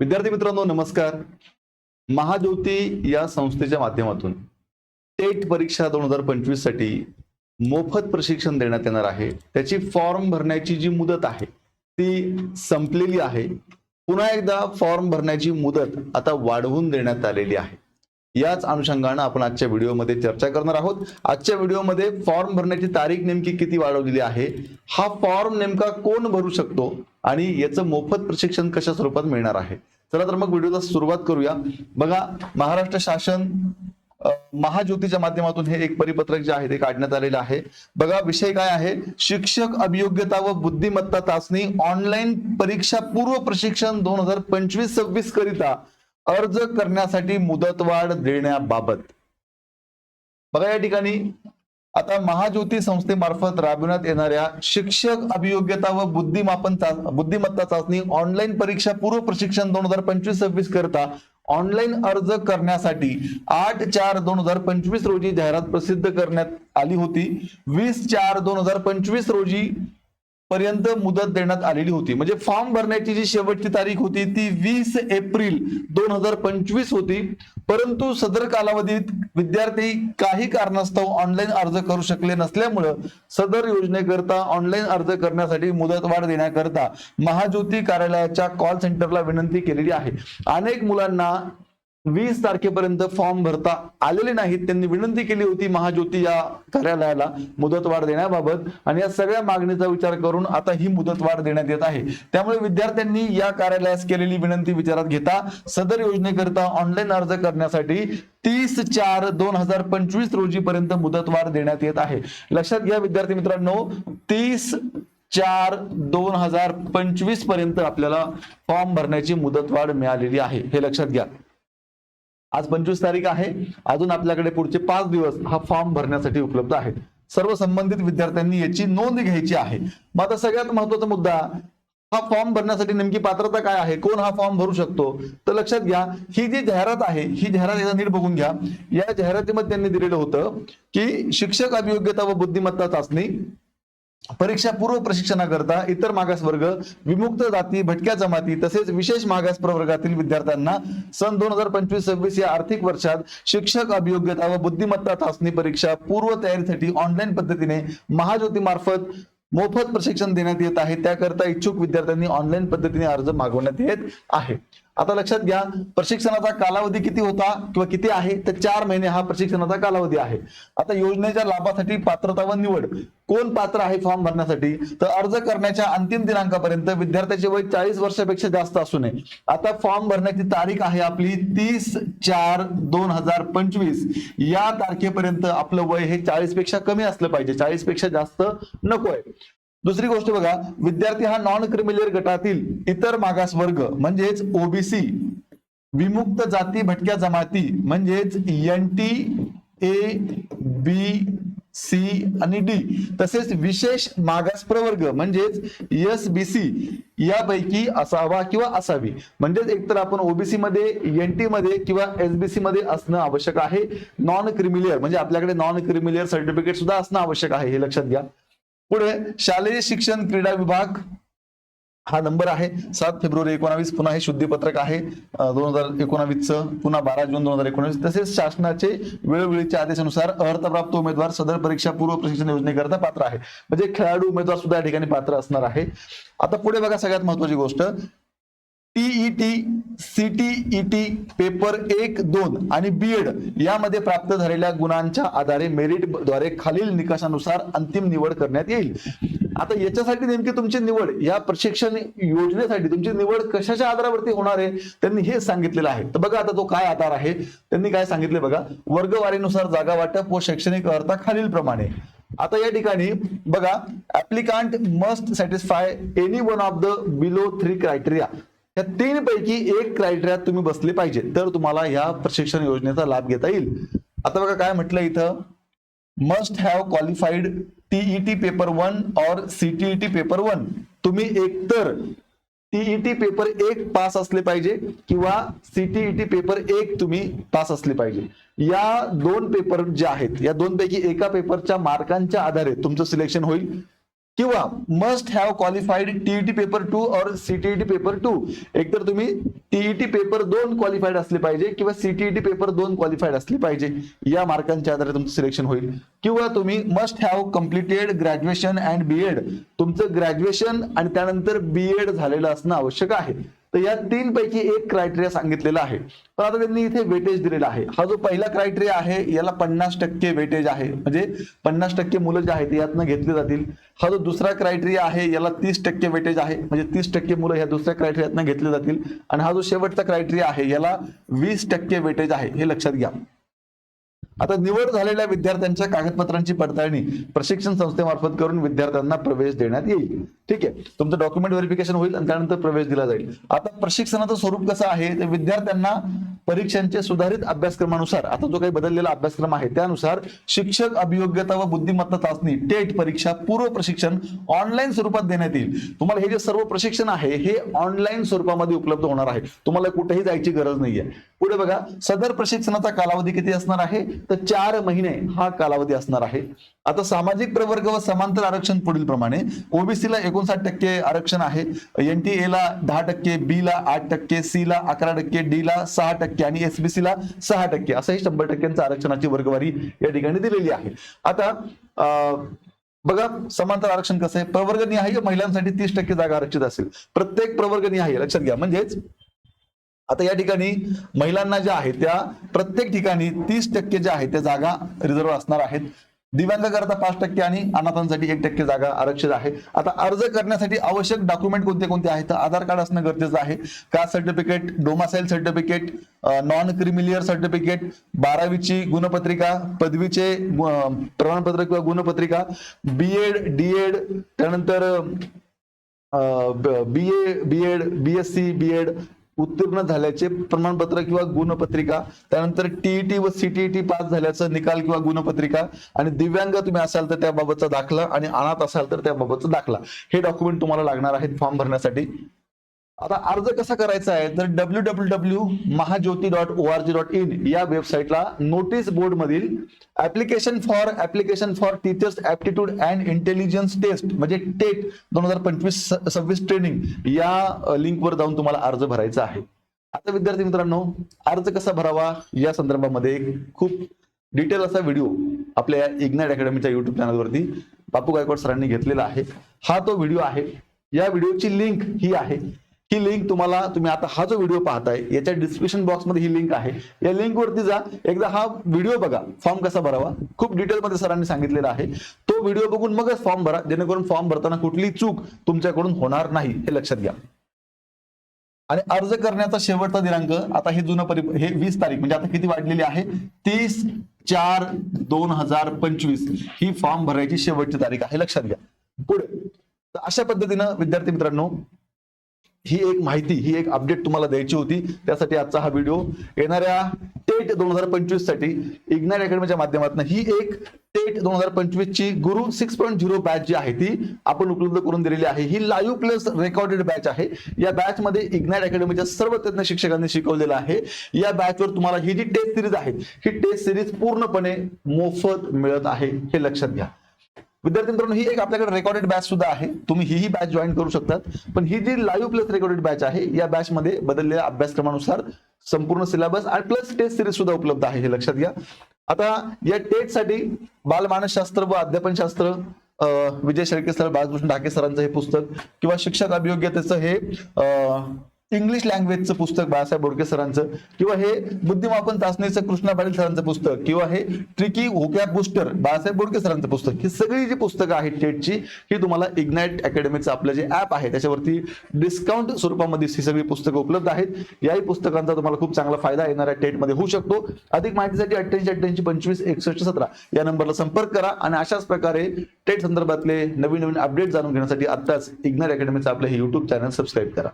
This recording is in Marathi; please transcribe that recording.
विद्यार्थी मित्रांनो नमस्कार. महाज्योती या संस्थेच्या माध्यमातून टेट परीक्षा दोन हजार पंचवीससाठी मोफत प्रशिक्षण देण्यात येणार आहे. त्याची फॉर्म भरण्याची जी मुदत आहे ती संपलेली आहे. पुन्हा एकदा फॉर्म भरण्याची मुदत आता वाढवून देण्यात आलेली आहे. याच अनुषंगानं आपण आजच्या व्हिडिओमध्ये चर्चा करणार आहोत. आजच्या व्हिडिओमध्ये फॉर्म भरण्याची तारीख नेमकी किती वाढवलेली आहे? हा फॉर्म नेमका कोण भरू शकतो? आणि याचं मोफत प्रशिक्षण कशा स्वरूपात मिळणार आहे? चला तर मग व्हिडिओला सुरुवात करूया. बघा महाराष्ट्र शासन महाज्योतीच्या माध्यमातून हे एक परिपत्रक जे आहे ते काढण्यात आलेलं आहे. बघा विषय काय आहे? शिक्षक अभियोग्यता व बुद्धिमत्ता चाचणी ऑनलाईन परीक्षा पूर्व प्रशिक्षण दोन हजार पंचवीस सव्वीस करिता अर्ज करण्यासाठी मुदतवाढ देण्याबाबत. बघा या ठिकाणी आता महाज्योती संस्थेमार्फत राबविण्यात येणाऱ्या शिक्षक अभियोग्यता व बुद्धिमापन बुद्धिमत्ता चाचणी ऑनलाईन परीक्षा पूर्व प्रशिक्षण दोन हजार पंचवीस सव्वीस करता ऑनलाईन अर्ज करण्यासाठी आठ चार दोन हजार पंचवीस रोजी जाहिरात प्रसिद्ध करण्यात आली होती. वीस चार दोन हजार पंचवीस रोजी पर्यंत मुदत देण्यात आलेली होती. म्हणजे फॉर्म भरण्याची जी शेवटची तारीख होती ती वीस एप्रिल दोन हजार पंचवीस होती. परंतु सदर कालावधीत विद्यार्थी काही कारणास्तव ऑनलाईन अर्ज करू शकले नसल्यामुळं सदर योजनेकरता ऑनलाईन अर्ज करण्यासाठी मुदतवाढ देण्याकरता महाज्योती कार्यालयाच्या कॉल सेंटरला विनंती केलेली आहे. अनेक मुलांना वीस तारखेपर्यंत फॉर्म भरता आलेले नाहीत. त्यांनी विनंती केली होती महाज्योती या कार्यालयाला मुदतवाढ देण्याबाबत. आणि या सगळ्या मागणीचा विचार करून आता ही मुदतवाढ देण्यात येत आहे. त्यामुळे विद्यार्थ्यांनी या कार्यालयास केलेली विनंती विचारात घेता सदर योजनेकरता ऑनलाईन अर्ज करण्यासाठी तीस चार दोन हजार पंचवीस रोजी पर्यंत मुदतवाढ देण्यात येत आहे. लक्षात घ्या विद्यार्थी मित्रांनो तीस चार दोन हजार पंचवीसपर्यंत आपल्याला फॉर्म भरण्याची मुदतवाढ मिळालेली आहे. हे लक्षात घ्या. आज पंचवीस तारीख आहे. अजून आपल्याकडे पुढचे पाच दिवस हा फॉर्म भरण्यासाठी उपलब्ध आहेत सर्व संबंधित विद्यार्थ्यांनी याची नोंद घ्यायची आहे. मग आता सगळ्यात महत्त्वाचा मुद्दा हा फॉर्म भरण्यासाठी नेमकी पात्रता काय आहे? कोण हा फॉर्म भरू शकतो? तर लक्षात घ्या ही जी जाहिरात आहे ही जाहिरात एकदा नीट बघून घ्या. या जाहिरातीमध्ये त्यांनी दिलेलं होतं की शिक्षक अभियोग्यता व बुद्धिमत्ता चाचणी परीक्षा पूर्व प्रशिक्षणाकरता इतर मागास वर्ग विमुक्त जाती भटक्या जमाती तसेच विशेष मागास प्रवर्गातील विद्यार्थ्यांना सन दोन हजार पंचवीस सव्वीस या आर्थिक वर्षात शिक्षक अभियोग्यता व बुद्धिमत्ता चाचणी परीक्षा पूर्व तयारीसाठी ऑनलाईन पद्धतीने महाज्योती मार्फत मोफत प्रशिक्षण देण्यात येत आहे. त्याकरता इच्छुक विद्यार्थ्यांनी ऑनलाईन पद्धतीने अर्ज मागवण्यात येत आहे. आता लक्षात घ्या प्रशिक्षणाचा कालावधी किती होता किंवा किती आहे? तर चार महिने हा प्रशिक्षणाचा कालावधी आहे. आता योजनेच्या लाभासाठी पात्रता व निवड. कोण पात्र आहे फॉर्म भरण्यासाठी? तर अर्ज करण्याच्या अंतिम दिनांकापर्यंत विद्यार्थ्याचे वय चाळीस वर्षापेक्षा जास्त असू नये. आता फॉर्म भरण्याची तारीख आहे आपली तीस चार दोन हजार पंचवीस. या तारखेपर्यंत आपलं वय हे चाळीसपेक्षा कमी असलं पाहिजे. चाळीसपेक्षा जास्त नकोय. दुसरी गोष्ट बघा विद्यार्थी हा नॉन क्रिमिलियर गटातील इतर मागास वर्ग म्हणजेच ओबीसी विमुक्त जाती भटक्या जमाती म्हणजेच N T A B C आणि डी तसेच विशेष मागास प्रवर्ग म्हणजेच एस बी सी यापैकी असावा किंवा असावी. म्हणजेच एकतर आपण ओबीसी मध्ये एन टी मध्ये किंवा एसबीसी मध्ये असणं आवश्यक आहे. नॉन क्रिमिलियर म्हणजे आपल्याकडे नॉन क्रिमिलियर सर्टिफिकेट सुद्धा असणं आवश्यक आहे हे लक्षात घ्या. पुढे शालेय शिक्षण क्रीडा विभाग. हा नंबर आहे. सात फेब्रुवारी एकोणावीस पुन्हा हे शुद्धीपत्रक आहे. दोन हजार एकोणावीसचं पुन्हा बारा जून दोन हजार एकोणावीस. तसेच शासनाचे वेळोवेळीच्या आदेशानुसार अर्थप्राप्त उमेदवार सदर परीक्षा पूर्व प्रशिक्षण योजनेकरता पात्र आहे. म्हणजे खेळाडू उमेदवार सुद्धा या ठिकाणी पात्र असणार आहे. आता पुढे बघा सगळ्यात महत्वाची गोष्ट. टीईटी सीटीईटी पेपर एक दोन आणि बीएड यामध्ये प्राप्त झालेल्या गुणांच्या आधारे मेरिटद्वारे खालील निकषानुसार अंतिम निवड करण्यात येईल. आता याच्यासाठी नेमकी तुमची निवड या प्रशिक्षण योजनेसाठी तुमची निवड कशाच्या आधारावरती होणार आहे त्यांनी हे सांगितलेलं आहे. तर बघा आता तो काय आधार आहे. त्यांनी काय सांगितले बघा वर्गवारीनुसार जागा वाटप व शैक्षणिक अर्हता खालील प्रमाणे आता या ठिकाणी बघा applicant must satisfy any one of the below three criteria या तीन पैकी एक क्रायटेरियात तुम्ही बसले पाहिजे तर तुम्हाला या प्रशिक्षण योजनेचा लाभ घेता येईल. आता बघा काय म्हटलं इथं? Must have qualified TET paper one और सीटीईटी पेपर वन तुम्ही एकतर टीईटी पेपर एक पास असले पाहिजे किंवा सीटीईटी पेपर एक तुम्ही पास असले पाहिजे. या दोन पेपर जे आहेत या दोन पैकी एका पेपरच्या मार्कांच्या आधारे तुमचं सिलेक्शन होईल. किंवा must have qualified TET paper two और सीटीईटी पेपर टू एकतर तुम्ही टीईटी पेपर दोन क्वालिफाईड असले पाहिजे किंवा सीटीईटी पेपर दोन क्वालिफाईड असले पाहिजे. या मार्कांच्या आधारे तुमचं सिलेक्शन होईल. किंवा तुम्ही must have completed graduation and BEd तुमचं ग्रॅज्युएशन आणि त्यानंतर बीएड झालेलं असणं आवश्यक आहे. तर या तीन पैकी एक क्रायटेरिया सांगितलेला आहे. पण आता त्यांनी इथे वेटेज दिलेला आहे. हा जो पहिला क्रायटेरिया आहे याला पन्नास टक्के वेटेज आहे. म्हणजे पन्नास टक्के मुलं जे आहेत यातनं घेतले जातील. हा जो दुसरा क्रायटेरिया आहे याला तीस टक्के वेटेज आहे. म्हणजे तीस टक्के मुलं ह्या दुसऱ्या क्रायटेरियातनं घेतले जातील. आणि हा जो शेवटचा क्रायटेरिया आहे याला वीस टक्के वेटेज आहे. हे लक्षात घ्या. आता निवड झालेल्या विद्यार्थ्यांच्या कागदपत्रांची पडताळणी प्रशिक्षण संस्थेमार्फत करून विद्यार्थ्यांना प्रवेश देण्यात येईल. ठीक आहे. तुमचं डॉक्युमेंट व्हेरिफिकेशन होईल आणि त्यानंतर प्रवेश दिला जाईल. आता प्रशिक्षणाचं स्वरूप कसं आहे? विद्यार्थ्यांना परीक्षांचे सुधारित अभ्यासक्रमानुसार आता जो काही बदललेला अभ्यासक्रम आहे त्यानुसार शिक्षक अभियोग्यता व बुद्धिमत्ता चाचणी टेट परीक्षा पूर्व प्रशिक्षण ऑनलाईन स्वरूपात देण्यात येईल. तुम्हाला हे जे सर्व प्रशिक्षण आहे हे ऑनलाईन स्वरूपामध्ये उपलब्ध होणार आहे. तुम्हाला कुठेही जायची गरज नाहीये. पुढे बघा सदर प्रशिक्षणाचा कालावधी किती असणार आहे? तर चार महिने हा कालावधी असणार आहे. आता सामाजिक प्रवर्ग व समांतर आरक्षण पुढील प्रमाणे. ओबीसीला एकोणसाठ टक्के आरक्षण आहे. एनटीए ला दहा टक्के बी ला आठ टक्के सी ला अकरा टक्के डी ला सहा टक्के आणि एसबीसी ला सहा टक्के. असं ही शंभर टक्क्यांचं आरक्षणाची वर्गवारी या ठिकाणी दिलेली आहे. आता बघा समांतर आरक्षण कसं आहे? प्रवर्गनिहाय महिलांसाठी तीस टक्के जागा आरक्षित असेल. प्रत्येक प्रवर्गनिहाय लक्षात घ्या. म्हणजेच आता या ठिकाणी महिलांना ज्या आहेत त्या प्रत्येक ठिकाणी तीस टक्के ज्या आहेत त्या जागा रिझर्व्ह असणार आहेत. दिव्यांगाकरता पाच टक्के आणि अनाथांसाठी एक टक्के जागा आरक्षित आहे. आता अर्ज करण्यासाठी आवश्यक डॉक्युमेंट कोणते कोणते आहेत? तर आधार कार्ड असणं गरजेचं आहे. Caste certificate domicile certificate non creamy layer certificate बारावीची गुणपत्रिका पदवीचे प्रमाणपत्र किंवा गुणपत्रिका बी एड डी एड त्यानंतर B A B Ed B S C B Ed उत्तीर्ण झाल्याचे प्रमाणपत्र किंवा गुणपत्रिका त्यानंतर टीईटी व सीटीईटी पास झाल्याचं निकाल किंवा गुणपत्रिका आणि दिव्यांग तुम्ही असाल तर त्याबाबतचा दाखला आणि अनाथ असाल तर त्याबाबतचा दाखला. हे डॉक्युमेंट तुम्हाला लागणार आहेत फॉर्म भरण्यासाठी. आता अर्ज कसा करायचा आहे? तर W W W Mahajyoti dot O R G dot in या वेबसाईटला नोटीस बोर्ड मधील application for application for teachers aptitude and intelligence test म्हणजे टेट दोन हजार पंचवीस सव्वीस ट्रेनिंग या लिंकवर जाऊन तुम्हाला अर्ज भरायचा आहे. आता विद्यार्थी मित्रांनो अर्ज कसा भरावा? या संदर्भामध्ये एक खूप डिटेल असा व्हिडिओ आपल्या इग्नाइट अकॅडमीच्या युट्यूब चॅनलवरती बापू गायकवाड सरांनी घेतलेला आहे. हा तो व्हिडिओ आहे. या व्हिडिओची लिंक ही आहे. ही लिंक तुम्हाला तुम्ही आता हा जो व्हिडिओ पाहताय याच्या डिस्क्रिप्शन बॉक्समध्ये ही लिंक आहे. या लिंक वरती जा. एकदा हा व्हिडिओ बघा. फॉर्म कसा भरावा? खूप डिटेलमध्ये सरांनी सांगितलेला आहे. तो व्हिडिओ बघून मगच फॉर्म भरा. जेणेकरून फॉर्म भरताना कुठली चूक तुमच्याकडून होणार नाही हे लक्षात घ्या. आणि अर्ज करण्याचा शेवटचा दिनांक आता हे जुनं परि हे वीस तारीख म्हणजे आता किती वाढलेली आहे? तीस चार दोन हजार पंचवीस. ही फॉर्म भरायची शेवटची तारीख आहे. लक्षात घ्या. पुढे. तर अशा पद्धतीनं विद्यार्थी मित्रांनो ही एक माहिती ही एक अपडेट तुम्हाला द्यायची होती. त्यासाठी आजचा हा व्हिडिओ येणाऱ्या टेट दोन हजार पंचवीससाठी इग्नाइट अकॅडमीच्या माध्यमातून ही एक टेट दोन हजार पंचवीस ची Guru six point zero batch जी आहे ती आपण उपलब्ध करून दिलेली आहे. ही लाईव्ह प्लस रेकॉर्डेड बॅच आहे. या बॅच मध्ये इग्नाइट अकॅडमीच्या सर्व तज्ञ शिक्षकांनी शिकवलेलं आहे. या बॅचवर तुम्हाला ही जी टेस्ट सिरीज आहे ही टेस्ट सिरीज पूर्णपणे मोफत मिळत आहे हे लक्षात घ्या. विद्यार्थी मित्रांनो ही एक आपल्याकडे रेकॉर्डेड बॅच सुद्धा आहे. तुम्ही ही बॅच जॉईन करू शकतात. पण ही जी लाईव्ह प्लस रेकॉर्डेड बॅच आहे या बॅच मध्ये बदललेल्या अभ्यासक्रमानुसार संपूर्ण सिलेबस आणि प्लस टेस्ट सिरीज सुद्धा उपलब्ध आहे हे लक्षात घ्या. आता या टेटसाठी बालमानसशास्त्र व अध्यापनशास्त्र विजय शेळके सर बाळकृष्ण ढाके सरांचं हे पुस्तक किंवा शिक्षक अभियोग्यतेचं हे अं, इंग्लिश लँग्वेजचं पुस्तक बाळासाहेब बोडके सरांचं किंवा हे बुद्धिमापन चाचणीचं कृष्णा पाटील सरांचं पुस्तक किंवा हे ट्रिकी होक्या बुस्टर बाळासाहेब बोडके सरांचं पुस्तक ही सगळी जी पुस्तकं आहेत टेटची ही तुम्हाला इग्नाइट अकॅडमीचं आपलं जे ऍप आहे त्याच्यावरती डिस्काउंट स्वरूपामध्ये ही सगळी पुस्तकं उपलब्ध आहेत. याही पुस्तकांचा तुम्हाला खूप चांगला फायदा येणाऱ्या टेटमध्ये होऊ शकतो. अधिक माहितीसाठी अठ्ठ्याऐंशी अठ्ठ्याऐंशी पंचवीस एकसष्ट सतरा या नंबरला संपर्क करा आणि अशाच प्रकारे टेट संदर्भातले नवीन नवीन अपडेट जाणून घेण्यासाठी आत्ताच इग्नाइट अकॅडमीचं आपलं हे युट्यूब चॅनल सबस्क्राईब करा.